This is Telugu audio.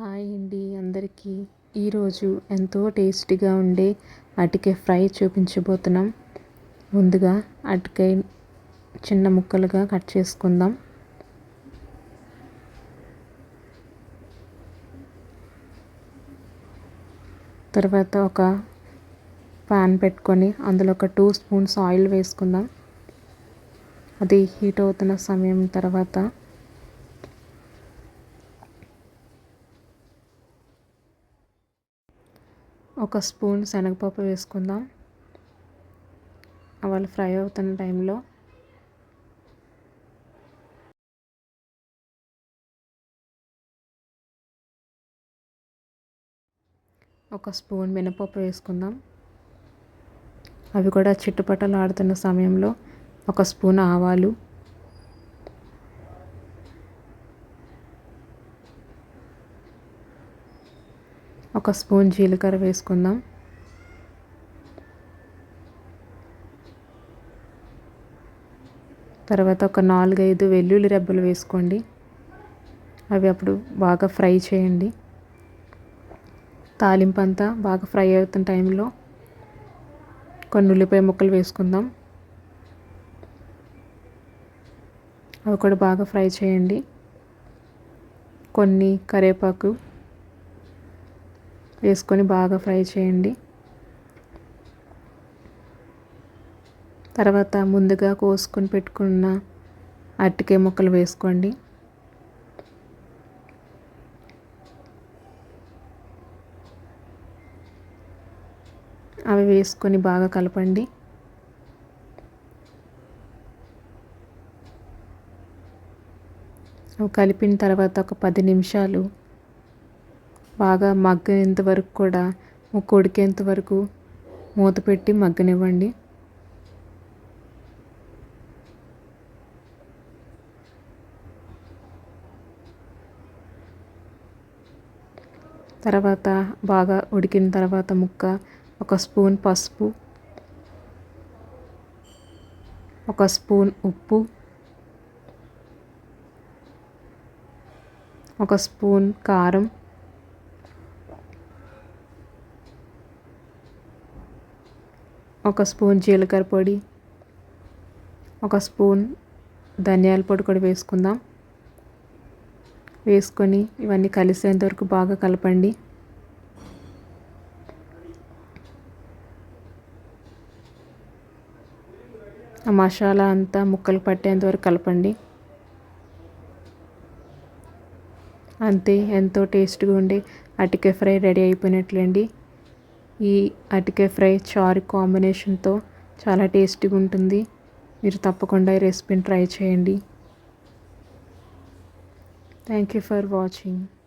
హాయ్ అండి అందరికీ. ఈరోజు ఎంతో టేస్టీగా ఉండే అటికే ఫ్రై చూపించబోతున్నాం. ముందుగా అటికాయ చిన్న ముక్కలుగా కట్ చేసుకుందాం. తర్వాత ఒక పాన్ పెట్టుకొని అందులో ఒక టూ స్పూన్స్ ఆయిల్ వేసుకుందాం. అది హీట్ అవుతున్న సమయం తర్వాత ఒక స్పూన్ శనగపప్పు వేసుకుందాం. వాళ్ళు ఫ్రై అవుతున్న టైంలో ఒక స్పూన్ మినపప్పు వేసుకుందాం. అవి కూడా చిట్టుపట్టలు ఆడుతున్న సమయంలో ఒక స్పూన్ ఆవాలు ఒక స్పూన్ జీలకర్ర వేసుకుందాం. తర్వాత ఒక నాలుగైదు వెల్లుల్లి రెబ్బలు వేసుకోండి. అవి అప్పుడు బాగా ఫ్రై చేయండి. తాలింపు అంతా బాగా ఫ్రై అవుతున్న టైంలో కొన్ని ఉల్లిపాయ ముక్కలు వేసుకుందాం. అవి కూడా బాగా ఫ్రై చేయండి. కొన్ని కరివేపాకు వేసుకొని బాగా ఫ్రై చేయండి. తర్వాత ముందుగా కోసుకొని పెట్టుకున్న అరటికాయ ముక్కలు వేసుకోండి. అవి వేసుకొని బాగా కలపండి. అవి కలిపిన తర్వాత ఒక పది నిమిషాలు బాగా మగ్గేంత వరకు కూడా ముక్క ఉడికేంత వరకు మూత పెట్టి మగ్గనివ్వండి. తర్వాత బాగా ఉడికిన తర్వాత ముక్క ఒక స్పూన్ పసుపు ఒక స్పూన్ ఉప్పు ఒక స్పూన్ కారం ఒక స్పూన్ జీలకర్ర పొడి ఒక స్పూన్ ధనియాల పొడి కూడా వేసుకుందాం. వేసుకొని ఇవన్నీ కలిసేంత వరకు బాగా కలపండి. ఆ మసాలా అంతా ముక్కలు పట్టేంత వరకు కలపండి. అంతే ఎంతో టేస్ట్గా ఉండి అటికే ఫ్రై రెడీ అయిపోయినట్లండి. ఈ అరటికాయ ఫ్రై చారు కాంబినేషన్తో చాలా టేస్టీగా ఉంటుంది. మీరు తప్పకుండా ఈ రెసిపీని ట్రై చేయండి. Thank you for watching.